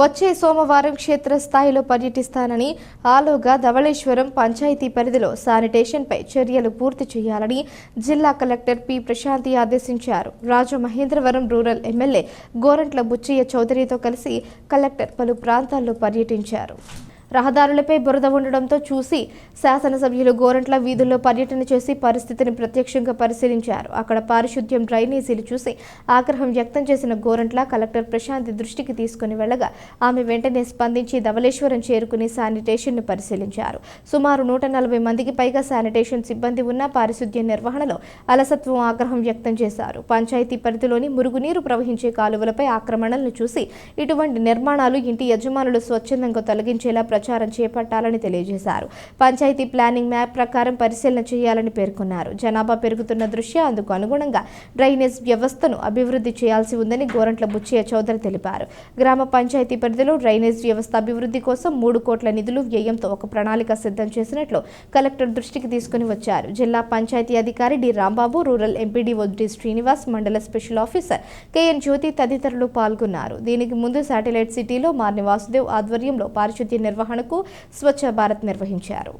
వచ్చే సోమవారం క్షేత్రస్థాయిలో పర్యటిస్తానని ఆలోగా ధవళేశ్వరం పంచాయతీ పరిధిలో శానిటేషన్పై చర్యలు పూర్తి చేయాలని జిల్లా కలెక్టర్ పి ప్రశాంతి ఆదేశించారు. రాజమహేంద్రవరం రూరల్ ఎమ్మెల్యే గోరంట్ల బుచ్చయ్య చౌదరితో కలిసి కలెక్టర్ పలు ప్రాంతాల్లో పర్యటించారు. రహదారులపై బురద ఉండడంతో చూసి శాసనసభ్యులు గోరంట్ల వీధుల్లో పర్యటన చేసి పరిస్థితిని ప్రత్యక్షంగా పరిశీలించారు. అక్కడ పారిశుద్ధ్యం డ్రైనేజీలు చూసి ఆగ్రహం వ్యక్తం చేసిన గోరంట్ల కలెక్టర్ ప్రశాంతి దృష్టికి తీసుకుని వెళ్ళగా ఆమె వెంటనే స్పందించి ధవళేశ్వరం చేరుకుని శానిటేషన్ను పరిశీలించారు. సుమారు నూట నలభై మందికి పైగా శానిటేషన్ సిబ్బంది ఉన్న పారిశుద్ధ్య నిర్వహణలో అలసత్వం ఆగ్రహం వ్యక్తం చేశారు. పంచాయతీ పరిధిలోని మురుగునీరు ప్రవహించే కాలువలపై ఆక్రమణలను చూసి ఇటువంటి నిర్మాణాలు ఇంటి యజమానులు స్వచ్ఛందంగా తొలగించేలా ప్రచారం చేపట్టాలని తెలియజేశారు. పంచాయతీ ప్లానింగ్ మ్యాప్ ప్రకారం పరిశీలన చేయాలని పేర్కొన్నారు. జనాభా పెరుగుతున్న దృష్ట్యా అందుకు అనుగుణంగా డ్రైనేజ్ వ్యవస్థను అభివృద్ధి చేయాల్సి ఉందని గోరంట్ల బుచ్చయ్య చౌదరి తెలిపారు. గ్రామ పంచాయతీ పరిధిలో డ్రైనేజ్ వ్యవస్థ అభివృద్ధి కోసం మూడు కోట్ల నిధులు వ్యయంతో ఒక ప్రణాళిక సిద్ధం చేసినట్లు కలెక్టర్ దృష్టికి తీసుకుని వచ్చారు. జిల్లా పంచాయతీ అధికారి D. Rambabu rural MPDO D. Srinivas మండల స్పెషల్ ఆఫీసర్ కెఎన్ జ్యోతి తదితరులు పాల్గొన్నారు. దీనికి ముందు శాటిలైట్ సిటీలో మార్ని వాసుదేవ్ ఆధ్వర్యంలో పారిశుద్ధ్య నిర్వహణకు స్వచ్ఛ భారత్ నిర్వహించారు.